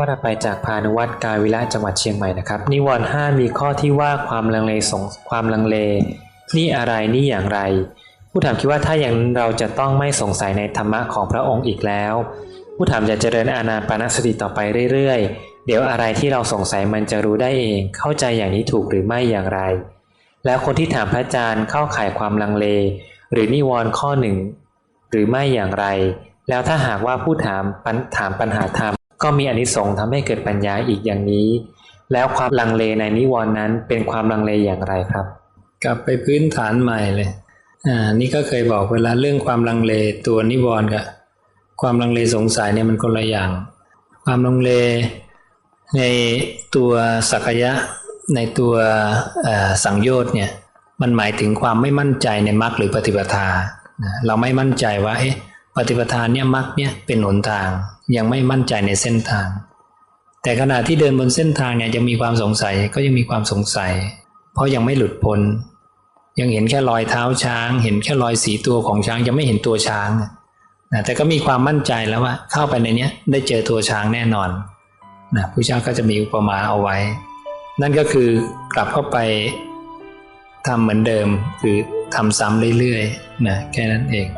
ข้อถัดไปจากพานุวัตรกาวิระจังหวัดเชียงใหม่นะครับ นิวรณ์ห้ามีข้อที่ว่าความลังเลสงความลังเล นี่อะไรนี่อย่างไร ผู้ถามคิดว่าถ้าอย่างนั้นเราจะต้องไม่สงสัยในธรรมะของพระองค์อีกแล้ว ผู้ถามจะเจริญอานาปานสติต่อไปเรื่อยๆ เดี๋ยวอะไรที่เราสงสัยมันจะรู้ได้เอง เข้าใจอย่างนี้ถูกหรือไม่อย่างไร แล้วคนที่ถามพระอาจารย์เข้าข่ายความลังเล หรือนิวรณ์ข้อหนึ่งหรือไม่อย่างไร แล้วถ้าหากว่าผู้ถามถามปัญหาธรรม ก็มีอนิสงส์ทำให้เกิดปัญญาอีกอย่างนี้ แล้วความลังเลในนิวรณ์นั้นเป็นความลังเลอย่างไรครับ กลับไปพื้นฐานใหม่เลยอ่านี่ก็เคยบอกเวลาเรื่องความลังเลตัวนิวรณ์กับความลังเลสงสัยเนี่ยมันคนละอย่าง ความลังเลในตัวสักยะในตัวสังโยชน์เนี่ยมันหมายถึงความไม่มั่นใจในมรรคหรือปฏิปทา เราไม่มั่นใจว่าเอ๊ะ ปฏิปทานเนี่ยมรรคเนี่ยเป็นหนทาง ยังไม่มั่นใจในเส้นทาง แต่ขณะที่เดินบนเส้นทางเนี่ยยังมีความสงสัยก็ยังมีความสงสัย เพราะยังไม่หลุดพ้นยังเห็นแค่รอยเท้าช้าง เห็นแค่รอยสีตัวของช้างยังไม่เห็นตัวช้างนะแต่ก็มีความมั่นใจแล้วว่าเข้าไปในเนี้ยได้เจอตัวช้างแน่นอนนะผู้เจ้าก็จะมีอุปมาเอาไว้ นั่นก็คือกลับเข้าไปทำเหมือนเดิม คือทำซ้ำเรื่อยๆนะแค่นั้นเอง